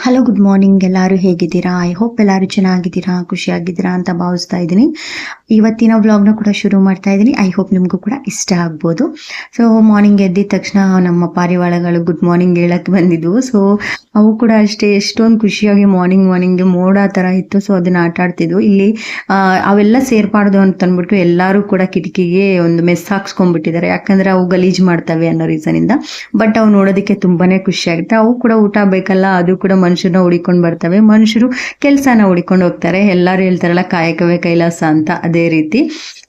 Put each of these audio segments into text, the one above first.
Hello good morning ಎಲ್ಲರೂ ಹೇಗಿದ್ದೀರಾ? I hope ಎಲ್ಲರೂ ಚೆನ್ನಾಗಿದ್ದೀರಾ, ಖುಷಿಯಾಗಿದ್ದೀರಾ ಅಂತ ಭಾವಿಸ್ತಾ ಇದ್ದೀನಿ. ಇವತ್ತಿನ ವ್ಲಾಗ್ನ ಕೂಡ ಶುರು ಮಾಡ್ತಾ ಇದ್ದೀನಿ. ಐ ಹೋಪ್ ನಿಮಗೂ ಕೂಡ ಇಷ್ಟ ಆಗ್ಬೋದು. ಸೊ ಮಾರ್ನಿಂಗ್ ಎದ್ದಿದ ತಕ್ಷಣ ನಮ್ಮ ಪಾರಿವಾಳಗಳು ಗುಡ್ ಮಾರ್ನಿಂಗ್ ಹೇಳಕ್ಕೆ ಬಂದಿದ್ವು. ಸೊ ಅವು ಕೂಡ ಅಷ್ಟೇ ಎಷ್ಟೊಂದು ಖುಷಿಯಾಗಿ ಮಾರ್ನಿಂಗ್ ಮಾರ್ನಿಂಗ್ ಮೋಡ ಥರ ಇತ್ತು. ಸೊ ಅದನ್ನ ಆಟ ಆಡ್ತಿದ್ವು. ಇಲ್ಲಿ ಅವೆಲ್ಲ ಸೇರ್ಬಾರ್ದು ಅಂತ ಅಂದ್ಬಿಟ್ಟು ಎಲ್ಲರೂ ಕೂಡ ಕಿಟಕಿಗೆ ಒಂದು ಮೆಸ್ ಹಾಕ್ಸ್ಕೊಂಡ್ಬಿಟ್ಟಿದ್ದಾರೆ. ಯಾಕಂದ್ರೆ ಅವು ಗಲೀಜು ಮಾಡ್ತವೆ ಅನ್ನೋ ರೀಸನಿಂದ ಬಟ್ ಅವು ನೋಡೋದಕ್ಕೆ ತುಂಬಾನೇ ಖುಷಿ ಆಗುತ್ತೆ ಅವು ಕೂಡ ಊಟ ಬೇಕಲ್ಲ, ಅದು ಕೂಡ ಮನುಷ್ಯರನ್ನ ಹುಡಿಕೊಂಡು ಬರ್ತವೆ. ಮನುಷ್ಯರು ಕೆಲಸನ ಹುಡಿಕೊಂಡು ಹೋಗ್ತಾರೆ. ಎಲ್ಲರೂ ಹೇಳ್ತಾರಲ್ಲ, ಕಾಯಕವೇ ಕೈಲಾಸ ಅಂತ ಅದೇ ರೀತಿ.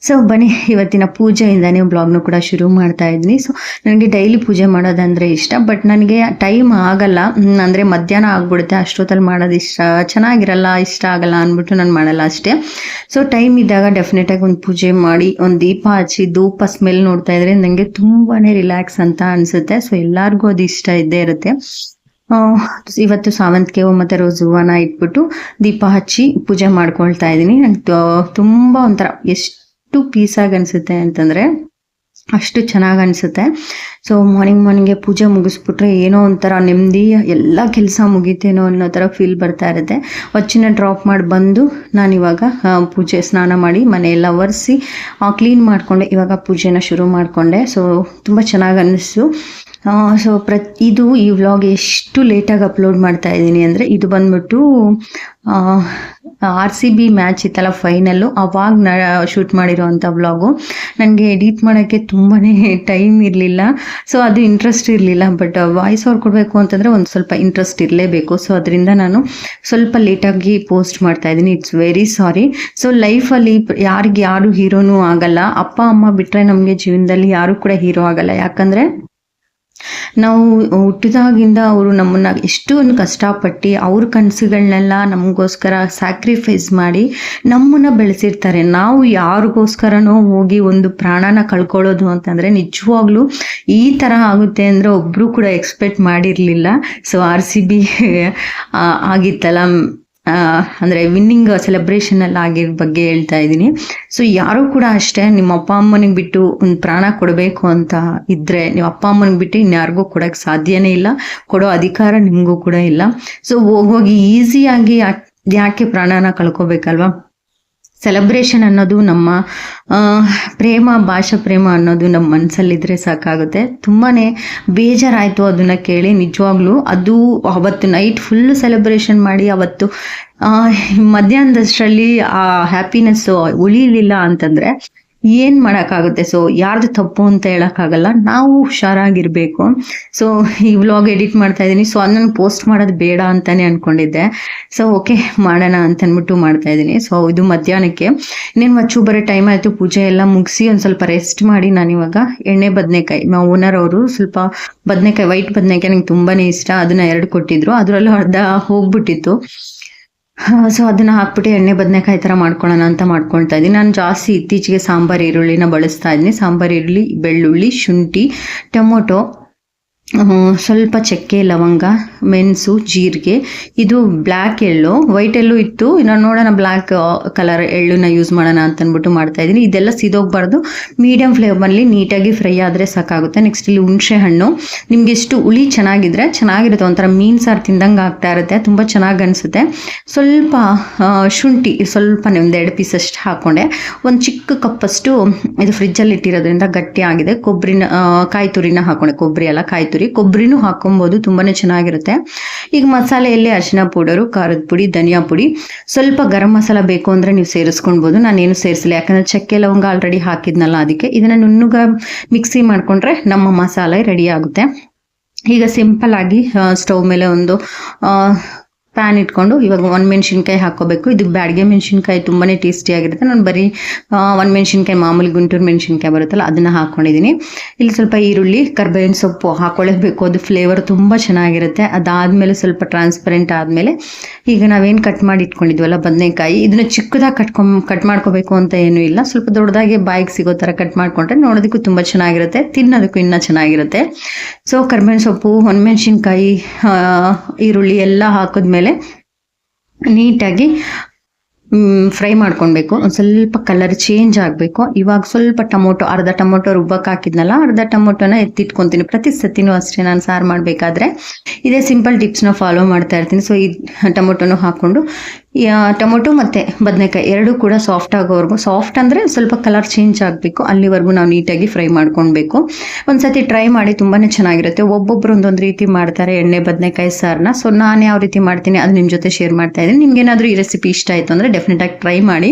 ಸೊ ಬನ್ನಿ, ಇವತ್ತಿನ ಪೂಜೆಯಿಂದಾನೇ ಬ್ಲಾಗ್ನು ಕೂಡ ಶುರು ಮಾಡ್ತಾ ಇದ್ದೀನಿ ಸೊ ನನಗೆ ಡೈಲಿ ಪೂಜೆ ಮಾಡೋದಂದ್ರೆ ಇಷ್ಟ, ಬಟ್ ನನಗೆ ಟೈಮ್ ಆಗಲ್ಲ. ಅಂದರೆ ಮಧ್ಯಾಹ್ನ ಆಗ್ಬಿಡುತ್ತೆ. ಅಷ್ಟೊತ್ತಲ್ಲಿ ಮಾಡೋದು ಇಷ್ಟ, ಚೆನ್ನಾಗಿರಲ್ಲ, ಇಷ್ಟ ಆಗಲ್ಲ ಅಂದ್ಬಿಟ್ಟು ನಾನು ಮಾಡಲ್ಲ ಅಷ್ಟೇ. ಸೊ ಟೈಮ್ ಇದ್ದಾಗ ಡೆಫಿನೆಟಾಗಿ ಒಂದು ಪೂಜೆ ಮಾಡಿ, ಒಂದು ದೀಪ ಹಚ್ಚಿ, ಧೂಪ ಸ್ಮೆಲ್ ನೋಡ್ತಾ ಇದ್ರೆ ನನಗೆ ತುಂಬಾನೇ ರಿಲ್ಯಾಕ್ಸ್ ಅಂತ ಅನ್ಸುತ್ತೆ. ಸೊ ಎಲ್ಲರಿಗೂ ಅದು ಇಷ್ಟ ಇದ್ದೇ ಇರುತ್ತೆ. ಇವತ್ತು ಸಾವಂತಿಗೆ ಹೂವು ಮತ್ತೆ ರೋಸ್ ಹೂವನ ಇಟ್ಬಿಟ್ಟು ದೀಪ ಹಚ್ಚಿ ಪೂಜೆ ಮಾಡ್ಕೊಳ್ತಾ ಇದ್ದೀನಿ. ನಂಗೆ ತುಂಬಾ ಒಂಥರ ಎಷ್ಟು ಪೀಸಾಗಿ ಅನಿಸುತ್ತೆ ಅಂತಂದ್ರೆ ಅಷ್ಟು ಚೆನ್ನಾಗಿ ಅನ್ಸುತ್ತೆ. ಸೊ ಮಾರ್ನಿಂಗ್ ಮಾರ್ನಿಂಗ್ಗೆ ಪೂಜೆ ಮುಗಿಸ್ಬಿಟ್ರೆ ಏನೋ ಒಂಥರ ನೆಮ್ಮದಿ, ಎಲ್ಲ ಕೆಲಸ ಮುಗೀತೇನೋ ಅನ್ನೋ ಥರ ಫೀಲ್ ಬರ್ತಾ ಇರುತ್ತೆ. ಹೊಚ್ಚಿನ ಡ್ರಾಪ್ ಮಾಡಿ ಬಂದು ನಾನಿವಾಗ ಪೂಜೆ ಸ್ನಾನ ಮಾಡಿ ಮನೆಯೆಲ್ಲ ಒರೆಸಿ ಕ್ಲೀನ್ ಮಾಡಿಕೊಂಡೆ. ಇವಾಗ ಪೂಜೆನ ಶುರು ಮಾಡಿಕೊಂಡೆ. ಸೊ ತುಂಬ ಚೆನ್ನಾಗಿ ಅನ್ನಿಸ್ತು ಸೊ ಪ್ರತಿ, ಇದು ಈ ವ್ಲಾಗ್ ಎಷ್ಟು ಲೇಟಾಗಿ ಅಪ್ಲೋಡ್ ಮಾಡ್ತಾ ಇದ್ದೀನಿ ಅಂದರೆ ಇದು ಬಂದ್ಬಿಟ್ಟು ಆರ್ ಸಿ ಬಿ ಮ್ಯಾಚ್ ಇತ್ತಲ್ಲ ಫೈನಲ್ಲು ಅವಾಗ ನ ಶೂಟ್ ಮಾಡಿರೋವಂಥ ವ್ಲಾಗು ನನಗೆ ಎಡಿಟ್ ಮಾಡೋಕ್ಕೆ ತುಂಬಾ ಟೈಮ್ ಇರಲಿಲ್ಲ. ಸೊ ಅದು ಇಂಟ್ರೆಸ್ಟ್ ಇರಲಿಲ್ಲ ಬಟ್ ವಾಯ್ಸ್ ಅವ್ರು ಕೊಡಬೇಕು ಅಂತಂದರೆ ಒಂದು ಸ್ವಲ್ಪ ಇಂಟ್ರೆಸ್ಟ್ ಇರಲೇಬೇಕು. ಸೊ ಅದರಿಂದ ನಾನು ಸ್ವಲ್ಪ ಲೇಟಾಗಿ ಪೋಸ್ಟ್ ಮಾಡ್ತಾ ಇದ್ದೀನಿ. ಇಟ್ಸ್ ವೆರಿ ಸಾರಿ ಸೊ ಲೈಫಲ್ಲಿ ಯಾರಿಗೆ ಯಾರು ಹೀರೋನೂ ಆಗಲ್ಲ. ಅಪ್ಪ, ಅಮ್ಮ ಬಿಟ್ಟರೆ ನಮಗೆ ಜೀವನದಲ್ಲಿ ಯಾರು ಕೂಡ ಹೀರೋ ಆಗಲ್ಲ. ಯಾಕಂದರೆ ನಾವು ಹುಟ್ಟಿದಾಗಿಂದ ಅವರು ನಮ್ಮನ್ನು ಎಷ್ಟೊಂದು ಕಷ್ಟಪಟ್ಟು ಅವ್ರ ಕನಸುಗಳನ್ನೆಲ್ಲ ನಮಗೋಸ್ಕರ ಸ್ಯಾಕ್ರಿಫೈಸ್ ಮಾಡಿ ನಮ್ಮನ್ನ ಬೆಳೆಸಿರ್ತಾರೆ. ನಾವು ಯಾರಿಗೋಸ್ಕರನೋ ಹೋಗಿ ಒಂದು ಪ್ರಾಣನ ಕಳ್ಕೊಳ್ಳೋದು ಅಂತಂದರೆ ನಿಜವಾಗ್ಲೂ ಈ ಥರ ಆಗುತ್ತೆ ಅಂದರೆ ಒಬ್ಬರು ಕೂಡ ಎಕ್ಸ್ಪೆಕ್ಟ್ ಮಾಡಿರಲಿಲ್ಲ. ಸೊ ಆರ್ ಸಿ ಬಿ ಆಗಿತ್ತಲ್ಲ. ಅಂದ್ರೆ ವಿನ್ನಿಂಗ್ ಸೆಲೆಬ್ರೇಷನ್ ಎಲ್ಲ ಆಗಿರ ಬಗ್ಗೆ ಹೇಳ್ತಾ ಇದ್ದೀನಿ. ಸೊ ಯಾರು ಕೂಡ ಅಷ್ಟೇ ನಿಮ್ಮ ಅಪ್ಪ ಅಮ್ಮನಿಗೆ ಬಿಟ್ಟು ಒಂದು ಪ್ರಾಣ ಕೊಡಬೇಕು ಅಂತ ಇದ್ರೆ ನೀವು ಅಪ್ಪ ಅಮ್ಮನಿಗೆ ಬಿಟ್ಟು ಇನ್ಯಾರಿಗೂ ಕೊಡಕ್ಕೆ ಸಾಧ್ಯನೇ ಇಲ್ಲ. ಕೊಡೋ ಅಧಿಕಾರ ನಿಮಗೂ ಕೂಡ ಇಲ್ಲ. ಸೊ ಹೋಗೋಗಿ ಈಸಿಯಾಗಿ ಯಾಕೆ ಪ್ರಾಣನ ಕಳ್ಕೊಬೇಕಲ್ವಾ? ಸೆಲೆಬ್ರೇಷನ್ ಅನ್ನೋದು ನಮ್ಮ ಪ್ರೇಮ, ಭಾಷಾ ಪ್ರೇಮ ಅನ್ನೋದು ನಮ್ಮ ಮನಸ್ಸಲ್ಲಿದ್ದರೆ ಸಾಕಾಗುತ್ತೆ. ತುಂಬಾ ಬೇಜಾರಾಯಿತು ಅದನ್ನು ಕೇಳಿ, ನಿಜವಾಗ್ಲೂ. ಅದು ಅವತ್ತು ನೈಟ್ ಫುಲ್ ಸೆಲೆಬ್ರೇಷನ್ ಮಾಡಿ, ಅವತ್ತು ಮಧ್ಯಾಹ್ನದಷ್ಟರಲ್ಲಿ ಆ ಹ್ಯಾಪಿನೆಸ್ಸು ಉಳಿಲಿಲ್ಲ ಅಂತಂದರೆ ಏನು ಮಾಡೋಕ್ಕಾಗುತ್ತೆ? ಸೊ ಯಾರ್ದು ತಪ್ಪು ಅಂತ ಹೇಳೋಕ್ಕಾಗಲ್ಲ. ನಾವು ಹುಷಾರಾಗಿರಬೇಕು. ಸೊ ಈ ವ್ಲಾಗ್ ಎಡಿಟ್ ಮಾಡ್ತಾ ಇದ್ದೀನಿ ಸೊ ಅದನ್ನು ಪೋಸ್ಟ್ ಮಾಡೋದು ಬೇಡ ಅಂತಾನೆ ಅನ್ಕೊಂಡಿದ್ದೆ. ಸೊ ಓಕೆ ಮಾಡೋಣ ಅಂತ ಅಂದ್ಬಿಟ್ಟು ಮಾಡ್ತಾ ಇದ್ದೀನಿ ಸೊ ಇದು ಮಧ್ಯಾಹ್ನಕ್ಕೆ. ಇನ್ನೇನು ಮಚ್ಚು ಬರೋ ಟೈಮ್ ಆಯಿತು. ಪೂಜೆ ಎಲ್ಲ ಮುಗಿಸಿ ಒಂದು ಸ್ವಲ್ಪ ರೆಸ್ಟ್ ಮಾಡಿ ನಾನು ಇವಾಗ ಎಣ್ಣೆ, ಬದನೆಕಾಯಿ. ನಾವು ಓನರ್ ಅವರು ಸ್ವಲ್ಪ ಬದನೆಕಾಯಿ ವೈಟ್ ಬದನೆಕಾಯಿ ನಂಗೆ ತುಂಬಾ ಇಷ್ಟ. ಅದನ್ನ ಎರಡು ಕೊಟ್ಟಿದ್ರು. ಅದರಲ್ಲೂ ಅರ್ಧ ಹೋಗ್ಬಿಟ್ಟಿತ್ತು. ಸೊ ಅದನ್ನ ಹಾಕ್ಬಿಟ್ಟು ಎಣ್ಣೆ ಬದನೆಕಾಯಿ ಥರ ಮಾಡ್ಕೊಳ್ಳೋಣ ಅಂತ ಮಾಡ್ಕೊಳ್ತಾ ಇದ್ದೀನಿ. ನಾನು ಜಾಸ್ತಿ ಇತ್ತೀಚೆಗೆ ಸಾಂಬಾರ್, ಈರುಳ್ಳಿನ ಬಳಸ್ತಾ ಇದ್ದೀನಿ. ಸಾಂಬಾರ್, ಈರುಳ್ಳಿ, ಬೆಳ್ಳುಳ್ಳಿ, ಶುಂಠಿ, ಟೊಮೊಟೊ ಸ್ವಲ್ಪ ಚಕ್ಕೆ, ಲವಂಗ, ಮೆಣಸು, ಜೀರಿಗೆ. ಇದು ಬ್ಲ್ಯಾಕ್ ಎಳ್ಳು. ವೈಟ್ ಎಳ್ಳು ಇತ್ತು. ನಾನು ನೋಡೋಣ ಬ್ಲ್ಯಾಕ್ ಕಲರ್ ಎಳ್ಳನ್ನ ಯೂಸ್ ಮಾಡೋಣ ಅಂತ ಮಾಡ್ತಾ ಇದ್ದೀನಿ. ಇದೆಲ್ಲ ಸಿದೋಗ್ಬಾರ್ದು. ಮೀಡಿಯಂ ಫ್ಲೇಮಲ್ಲಿ ನೀಟಾಗಿ ಫ್ರೈ ಆದರೆ ಸಾಕಾಗುತ್ತೆ. ನೆಕ್ಸ್ಟ್ ಇಲ್ಲಿ ಹುಣಸೆ ಹಣ್ಣು. ನಿಮ್ಗೆ ಎಷ್ಟು ಹುಳಿ ಚೆನ್ನಾಗಿದ್ರೆ ಚೆನ್ನಾಗಿರುತ್ತೆ. ಒಂಥರ ಮೀನು ಸಾರು ತಿಂದಂಗೆ ಆಗ್ತಾ ಇರುತ್ತೆ. ತುಂಬ ಚೆನ್ನಾಗಿ ಅನಿಸುತ್ತೆ. ಸ್ವಲ್ಪ ಶುಂಠಿ ಸ್ವಲ್ಪ ಒಂದು ಪೀಸ್ ಪೀಸಷ್ಟು ಹಾಕ್ಕೊಂಡೆ ಒಂದು ಚಿಕ್ಕ ಕಪ್ಪಷ್ಟು ಇದು ಫ್ರಿಜ್ಜಲ್ಲಿ ಇಟ್ಟಿರೋದ್ರಿಂದ ಗಟ್ಟಿ ಆಗಿದೆ. ಕೊಬ್ಬರಿನ ಕಾಯಿ ತುರಿನ ಹಾಕೊಂಡೆ. ಕೊಬ್ಬರಿ ಎಲ್ಲ ಕಾಯಿ ತುರಿ ಕೊಬ್ಬರಿನೂ ಹಾಕೊಬೋದು ತುಂಬಾನೇ ಚೆನ್ನಾಗಿರುತ್ತೆ. ಈಗ ಮಸಾಲೆಯಲ್ಲಿ ಅರಿಶಿನ ಪೌಡರು, ಖಾರದ ಪುಡಿ, ಧನಿಯಾ ಪುಡಿ. ಸ್ವಲ್ಪ ಗರಂ ಮಸಾಲ ಬೇಕು ಅಂದರೆ ನೀವು ಸೇರಿಸ್ಕೊಳ್ಬೋದು ನಾನೇನು ಸೇರಿಸಿಲ್ಲ ಯಾಕಂದರೆ ಚಕ್ಕೆ ಲವಂಗ ಆಲ್ರೆಡಿ ಹಾಕಿದ್ನಲ್ಲ ಅದಕ್ಕೆ. ಇದನ್ನು ನುಣ್ಣಗ ಮಿಕ್ಸಿ ಮಾಡಿಕೊಂಡ್ರೆ ನಮ್ಮ ಮಸಾಲೆ ರೆಡಿ ಆಗುತ್ತೆ. ಈಗ ಸಿಂಪಲ್ ಆಗಿ ಸ್ಟವ್ ಮೇಲೆ ಒಂದು ಪ್ಯಾನ್ ಇಟ್ಕೊಂಡು ಇವಾಗ ಒಂದು ಮೆಣಸಿನ್ಕಾಯಿ ಹಾಕೋಬೇಕು ಇದು ಬ್ಯಾಡಿಗೆ ಮೆಣಸಿನ್ಕಾಯಿ ತುಂಬಾ ಟೇಸ್ಟಿಯಾಗಿರುತ್ತೆ ನಾನು ಬರೀ ಒಂದು ಮೆಣಸಿನ್ಕಾಯಿ, ಮಾಮೂಲಿ ಗುಂಟೂರು ಮೆಣಸಿನ್ಕಾಯಿ ಬರುತ್ತಲ್ಲ, ಅದನ್ನು ಹಾಕ್ಕೊಂಡಿದ್ದೀನಿ ಇಲ್ಲಿ ಸ್ವಲ್ಪ ಈರುಳ್ಳಿ, ಕರ್ಬೇವಿನ ಸೊಪ್ಪು ಹಾಕೊಳ್ಳೇಬೇಕು. ಅದು ಫ್ಲೇವರ್ ತುಂಬ ಚೆನ್ನಾಗಿರುತ್ತೆ. ಅದಾದಮೇಲೆ ಸ್ವಲ್ಪ ಟ್ರಾನ್ಸ್ಪರೆಂಟ್ ಆದಮೇಲೆ ಈಗ ನಾವೇನು ಕಟ್ ಮಾಡಿ ಇಟ್ಕೊಂಡಿದ್ವಲ್ಲ ಬದನೆಕಾಯಿ, ಇದನ್ನ ಚಿಕ್ಕದಾಗಿ ಕಟ್ಕೊಂಡ್ ಕಟ್ ಮಾಡ್ಕೋಬೇಕು ಅಂತ ಏನೂ ಇಲ್ಲ. ಸ್ವಲ್ಪ ದೊಡ್ಡದಾಗಿ ಬಾಯಿಗೆ ಸಿಗೋ ಥರ ಕಟ್ ಮಾಡಿಕೊಂಡ್ರೆ ನೋಡೋದಕ್ಕೂ ತುಂಬ ಚೆನ್ನಾಗಿರುತ್ತೆ, ತಿನ್ನೋದಕ್ಕೂ ಇನ್ನೂ ಚೆನ್ನಾಗಿರುತ್ತೆ. ಸೊ ಕರ್ಬೇವಿನ ಸೊಪ್ಪು ಒಣಮೆಣಸಿನ್ಕಾಯಿ ಈರುಳ್ಳಿ ಎಲ್ಲ ಹಾಕಿದ್ಮೇಲೆ ನೀಟಾಗಿ ಫ್ರೈ ಮಾಡ್ಕೊಳ್ಬೇಕು. ಒಂದು ಸ್ವಲ್ಪ ಕಲರ್ ಚೇಂಜ್ ಆಗಬೇಕು. ಇವಾಗ ಸ್ವಲ್ಪ ಟೊಮೊಟೊ, ಅರ್ಧ ಟೊಮೊಟೊ ರುಬ್ಬಕ್ಕೆ ಹಾಕಿದ್ನಲ್ಲ, ಅರ್ಧ ಟೊಮೊಟೊನ ಎತ್ತಿಟ್ಕೊತೀನಿ. ಪ್ರತಿ ಸತಿನೂ ಅಷ್ಟೇ ನಾನು ಸಾರು ಮಾಡಬೇಕಾದ್ರೆ. ಇದೇ ಸಿಂಪಲ್ ಟಿಪ್ಸ್ನ ಫಾಲೋ ಮಾಡ್ತಾ ಇರ್ತೀನಿ. ಸೊ ಈ ಟೊಮೊಟೊನು ಹಾಕ್ಕೊಂಡು ಟೊಮೊಟೊ ಮತ್ತು ಬದನೆಕಾಯಿ ಎರಡೂ ಕೂಡ ಸಾಫ್ಟ್ ಆಗೋವರೆಗೂ. ಸಾಫ್ಟ್ ಅಂದರೆ ಸ್ವಲ್ಪ ಕಲರ್ ಚೇಂಜ್ ಆಗಬೇಕು. ಅಲ್ಲಿವರೆಗೂ ನಾವು ನೀಟಾಗಿ ಫ್ರೈ ಮಾಡ್ಕೊಳ್ಬೇಕು ಒಂದ್ಸತಿ ಟ್ರೈ ಮಾಡಿ ತುಂಬಾ ಚೆನ್ನಾಗಿರುತ್ತೆ. ಒಬ್ಬೊಬ್ಬರು ಒಂದೊಂದು ರೀತಿ ಮಾಡ್ತಾರೆ. ಎಣ್ಣೆ, ಬದನೆಕಾಯಿ ಸಾರನ್ನ ಸೊ ನಾನು ಯಾವ ರೀತಿ ಮಾಡ್ತೀನಿ ಅದು ನಿಮ್ಮ ಜೊತೆ ಶೇರ್ ಮಾಡ್ತಾ ಇದ್ದೀನಿ. ನಿಮ್ಗೆ ಏನಾದರೂ ಈ ರೆಸಿಪಿ ಇಷ್ಟ ಆಯಿತು ಅಂದರೆ ಡೆಫಿನೆಟಾಗಿ ಟ್ರೈ ಮಾಡಿ.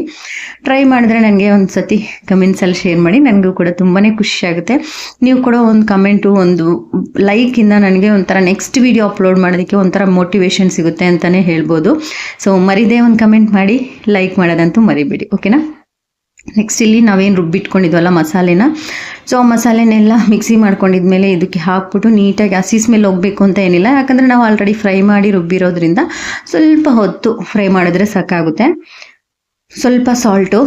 ಟ್ರೈ ಮಾಡಿದ್ರೆ ನನಗೆ ಒಂದು ಸತಿ ಕಮೆಂಟ್ಸಲ್ಲಿ ಶೇರ್ ಮಾಡಿ. ನನಗೂ ಕೂಡ ತುಂಬಾ ಖುಷಿಯಾಗುತ್ತೆ ನೀವು ಕೂಡ ಒಂದು ಕಮೆಂಟು ಒಂದು ಲೈಕಿಂದ ನನಗೆ ಒಂಥರ ನೆಕ್ಸ್ಟ್ ವಿಡಿಯೋ ಅಪ್ಲೋಡ್ ಮಾಡೋದಕ್ಕೆ ಒಂಥರ ಮೋಟಿವೇಶನ್ ಸಿಗುತ್ತೆ ಅಂತಲೇ ಹೇಳ್ಬೋದು. ಸೊ ಮರಿದೇ ಒಂದು ಕಮೆಂಟ್ ಮಾಡಿ ಲೈಕ್ ಮಾಡೋದಂತೂ ಮರಿಬೇಡಿ ಓಕೆನಾ ನೆಕ್ಸ್ಟ್ ಇಲ್ಲಿ ನಾವೇನು ರುಬ್ಬಿಟ್ಕೊಂಡಿದ್ವಲ್ಲ ಮಸಾಲೆನ? ಸೊ ಆ ಮಸಾಲೆನೆಲ್ಲ ಮಿಕ್ಸಿ ಮಾಡ್ಕೊಂಡಿದ್ಮೇಲೆ ಇದಕ್ಕೆ ಹಾಕ್ಬಿಟ್ಟು ನೀಟಾಗಿ ಹಸಿಸ್ ಮೇಲೆ ಹೋಗಬೇಕು ಅಂತ ಏನಿಲ್ಲ, ಯಾಕಂದರೆ ನಾವು ಆಲ್ರೆಡಿ ಫ್ರೈ ಮಾಡಿ ರುಬ್ಬಿರೋದ್ರಿಂದ ಸ್ವಲ್ಪ ಹೊತ್ತು ಫ್ರೈ ಮಾಡಿದ್ರೆ ಸಾಕಾಗುತ್ತೆ. ಸ್ವಲ್ಪ ಸಾಲ್ಟು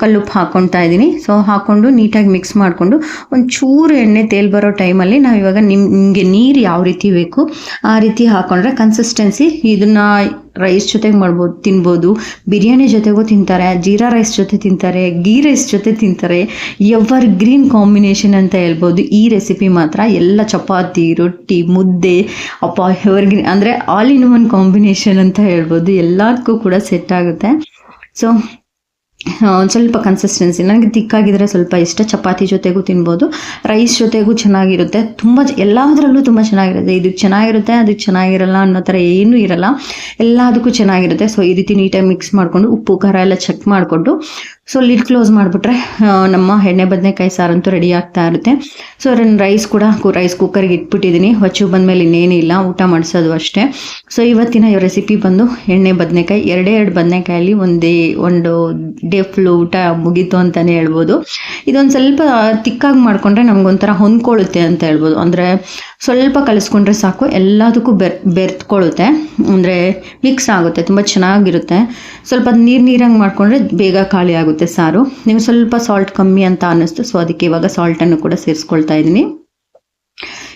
ಕಲ್ಲುಪ್ಪು ಹಾಕ್ಕೊಳ್ತಾ ಇದ್ದೀನಿ. ಸೊ ಹಾಕ್ಕೊಂಡು ನೀಟಾಗಿ ಮಿಕ್ಸ್ ಮಾಡಿಕೊಂಡು ಒಂದು ಚೂರು ಎಣ್ಣೆ, ತೇಲ್ ಬರೋ ಟೈಮಲ್ಲಿ ನಾವು ಇವಾಗ ನಿಮ್, ನಿಮಗೆ ನೀರು ಯಾವ ರೀತಿ ಬೇಕು ಆ ರೀತಿ ಹಾಕ್ಕೊಂಡ್ರೆ ಕನ್ಸಿಸ್ಟೆನ್ಸಿ ಇದನ್ನು ರೈಸ್ ಜೊತೆಗೆ ಮಾಡ್ಬೋದು, ತಿನ್ಬೋದು. ಬಿರಿಯಾನಿ ಜೊತೆಗೂ ತಿಂತಾರೆ, ಜೀರಾ ರೈಸ್ ಜೊತೆ ತಿಂತಾರೆ ಗೀ ರೈಸ್ ಜೊತೆ ತಿಂತಾರೆ. ಎವರ್ ಗ್ರೀನ್ ಕಾಂಬಿನೇಷನ್ ಅಂತ ಹೇಳ್ಬೋದು. ಈ ರೆಸಿಪಿ ಮಾತ್ರ ಎಲ್ಲ ಚಪಾತಿ, ರೊಟ್ಟಿ, ಮುದ್ದೆ, ಅಪ್ಪ ಎವರ್ ಗ್ರೀನ್ ಅಂದರೆ ಆಲ್ ಇನ್ ಒನ್ ಕಾಂಬಿನೇಷನ್ ಅಂತ ಹೇಳ್ಬೋದು. ಎಲ್ಲದಕ್ಕೂ ಕೂಡ ಸೆಟ್ ಆಗುತ್ತೆ. ಸೊ ಒಂದು ಸ್ವಲ್ಪ ಕನ್ಸಿಸ್ಟೆನ್ಸಿ ನನಗೆ ತಿಕ್ಕಾಗಿದ್ರೆ ಸ್ವಲ್ಪ ಇಷ್ಟ ಚಪಾತಿ ಜೊತೆಗೂ ತಿನ್ಬೋದು. ರೈಸ್ ಜೊತೆಗೂ ಚೆನ್ನಾಗಿರುತ್ತೆ. ತುಂಬ ಎಲ್ಲದರಲ್ಲೂ ತುಂಬ ಚೆನ್ನಾಗಿರುತ್ತೆ. ಇದಕ್ಕೆ ಚೆನ್ನಾಗಿರುತ್ತೆ ಅದಕ್ಕೆ ಚೆನ್ನಾಗಿರಲ್ಲ ಅನ್ನೋ ಥರ ಏನೂ ಇರಲ್ಲ. ಎಲ್ಲದಕ್ಕೂ ಚೆನ್ನಾಗಿರುತ್ತೆ. ಸೊ ಈ ರೀತಿ ನೀಟಾಗಿ ಮಿಕ್ಸ್ ಮಾಡಿಕೊಂಡು ಉಪ್ಪು, ಖಾರ ಎಲ್ಲ ಚೆಕ್ ಮಾಡಿಕೊಂಡು ಸೊ ಲಿಡ್ ಕ್ಲೋಸ್ ಮಾಡಿಬಿಟ್ರೆ ನಮ್ಮ ಎಣ್ಣೆ ಬದನೆಕಾಯಿ ಸಾರಂತೂ ರೆಡಿ ಆಗ್ತಾ ಇರುತ್ತೆ. ಸೊ ಅದನ್ನು ರೈಸ್ ಕೂಡ ರೈಸ್ ಕುಕ್ಕರ್ಗೆ ಇಟ್ಬಿಟ್ಟಿದ್ದೀನಿ ಹೊಚ್ಚು ಬಂದ ಬಂದಮೇಲೆ ಇನ್ನೇನಿಲ್ಲ ಊಟ ಮಾಡಿಸೋದು ಅಷ್ಟೇ. ಸೊ ಇವತ್ತಿನ ರೆಸಿಪಿ ಬಂದು ಎಣ್ಣೆ ಬದನೆಕಾಯಿ, ಎರಡೇ ಎರಡು ಬದನೆಕಾಯಲ್ಲಿ ಒಂದೇ, ಒಂದು ಡೇ ಫುಲ್ ಊಟ ಮುಗೀತು ಅಂತಲೇ ಹೇಳ್ಬೋದು. ಇದೊಂದು ಸ್ವಲ್ಪ ತಿಕ್ಕಾಗಿ ಮಾಡಿಕೊಂಡ್ರೆ ನಮಗೊಂಥರ ಹೊಂದ್ಕೊಳ್ಳುತ್ತೆ ಅಂತ ಹೇಳ್ಬೋದು. ಅಂದರೆ ಸ್ವಲ್ಪ ಕಲಿಸ್ಕೊಂಡ್ರೆ ಸಾಕು, ಎಲ್ಲದಕ್ಕೂ ಬೆರ್ ಬೆರ್ತ್ಕೊಳ್ಳುತ್ತೆ ಅಂದರೆ ಮಿಕ್ಸ್ ಆಗುತ್ತೆ, ತುಂಬ ಚೆನ್ನಾಗಿರುತ್ತೆ. ಸ್ವಲ್ಪ ನೀರು ನೀರಂಗೆ ಮಾಡಿಕೊಂಡ್ರೆ ಬೇಗ ಖಾಲಿ ಆಗುತ್ತೆ. ಸಾರು. ನೀವು ಸ್ವಲ್ಪ ಸಾಲ್ಟ್ ಕಮ್ಮಿ ಅಂತ ಅನ್ನಿಸ್ತು ಸೊ ಅದಕ್ಕೆ ಇವಾಗ ಸಾಲ್ಟನ್ನು ಕೂಡ ಸೇರಿಸ್ಕೊಳ್ತಾ ಇದ್ದೀನಿ.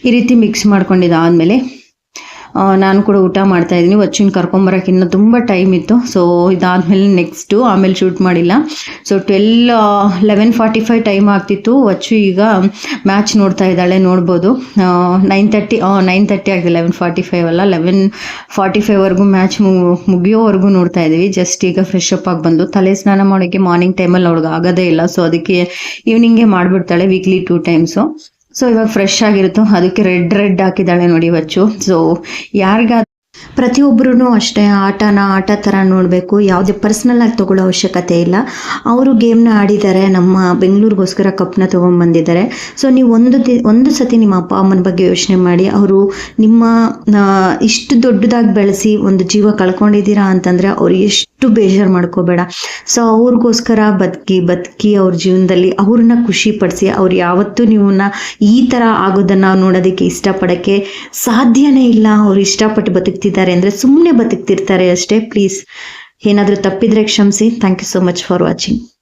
ಈ ರೀತಿ ಮಿಕ್ಸ್ ಮಾಡ್ಕೊಂಡಿದ್ದಾದಮೇಲೆ ನಾನು ಕೂಡ ಊಟ ಮಾಡ್ತಾ ಇದ್ದೀನಿ. ವಚ್ಚಿನ ಕರ್ಕೊಂಬರಕ್ಕೆ ಇನ್ನೂ ತುಂಬ ಟೈಮ್ ಇತ್ತು. ಸೊ ಇದಾದಮೇಲೆ ನೆಕ್ಸ್ಟು ಆಮೇಲೆ ಶೂಟ್ ಮಾಡಿಲ್ಲ. So twelve eleven forty five time ಆಗ್ತಿತ್ತು. ವಚ್ಚು ಈಗ ಮ್ಯಾಚ್ ನೋಡ್ತಾ ಇದ್ದಾಳೆ, ನೋಡ್ಬೋದು. ನೈನ್ ತರ್ಟಿ ನೈನ್ ತರ್ಟಿ ಆಗಿದೆ ಲೆವೆನ್ ಫಾರ್ಟಿ ಫೈವ್ ಅಲ್ಲ ಲೆವೆನ್ ಫಾರ್ಟಿ ಫೈವ್ವರೆಗೂ ಮ್ಯಾಚ್ ಮುಗಿಯೋವರೆಗೂ ನೋಡ್ತಾ ಇದ್ದೀವಿ. ಜಸ್ಟ್ ಈಗ ಫ್ರೆಶ್ ಅಪ್ ಆಗಿ ಬಂದು ತಲೆ ಸ್ನಾನ ಮಾಡೋಕ್ಕೆ ಮಾರ್ನಿಂಗ್ ಟೈಮಲ್ಲಿ ಅವ್ಳಿಗೆ ಆಗೋದೇ ಇಲ್ಲ. ಸೊ ಅದಕ್ಕೆ ಈವ್ನಿಂಗೇ ಮಾಡಿಬಿಡ್ತಾಳೆ ವೀಕ್ಲಿ ಟೂ ಟೈಮ್ಸು ಸೊ ಇವಾಗ ಫ್ರೆಶ್ ಆಗಿರುತ್ತೋ, ಅದಕ್ಕೆ ರೆಡ್ ರೆಡ್ ಹಾಕಿದ್ದಾಳೆ ನೋಡಿ ಇವಚ್ಚು ಸೊ ಯಾರಿಗಾದ ಪ್ರತಿಯೊಬ್ಬರೂ ಅಷ್ಟೇ, ಆಟನ, ಆಟ ಥರ ನೋಡಬೇಕು. ಯಾವುದೇ ಪರ್ಸ್ನಲ್ ಆಗಿ ತಗೊಳ್ಳೋ ಅವಶ್ಯಕತೆ ಇಲ್ಲ. ಅವರು ಗೇಮ್ನ ಆಡಿದ್ದಾರೆ, ನಮ್ಮ ಬೆಂಗಳೂರಿಗೋಸ್ಕರ ಕಪ್ನ ತೊಗೊಂಬಂದಿದ್ದಾರೆ. ಸೊ ನೀವು ಒಂದು ದಿ, ಒಂದು ಸತಿ ನಿಮ್ಮ ಅಪ್ಪ, ಅಮ್ಮನ ಬಗ್ಗೆ ಯೋಚನೆ ಮಾಡಿ, ಅವರು ನಿಮ್ಮ ಇಷ್ಟು ದೊಡ್ಡದಾಗಿ ಬೆಳೆಸಿ ಒಂದು ಜೀವ ಕಳ್ಕೊಂಡಿದ್ದೀರಾ ಅಂತಂದರೆ ಅವ್ರು ಎಷ್ಟು ಬೇಜಾರು ಮಾಡ್ಕೋಬೇಡ. ಸೊ ಅವ್ರಿಗೋಸ್ಕರ ಬದುಕಿ ಬದುಕಿ ಅವ್ರ ಜೀವನದಲ್ಲಿ ಅವ್ರನ್ನ ಖುಷಿ ಪಡಿಸಿ, ಅವ್ರು ಯಾವತ್ತೂ ನೀವನ್ನ ಈ ಥರ ಆಗೋದನ್ನು ನೋಡೋದಕ್ಕೆ ಇಷ್ಟಪಡೋಕ್ಕೆ ಸಾಧ್ಯನೇ ಇಲ್ಲ. ಅವ್ರು ಇಷ್ಟಪಟ್ಟು ಬದುಕ್ತಿದ್ದಾರೆ ಅಂದರೆ ಸುಮ್ಮನೆ ಬದುಕ್ತಿರ್ತಾರೆ ಅಷ್ಟೇ. ಪ್ಲೀಸ್ ಏನಾದರೂ ತಪ್ಪಿದ್ರೆ ಕ್ಷಮಿಸಿ. Thank you so much for watching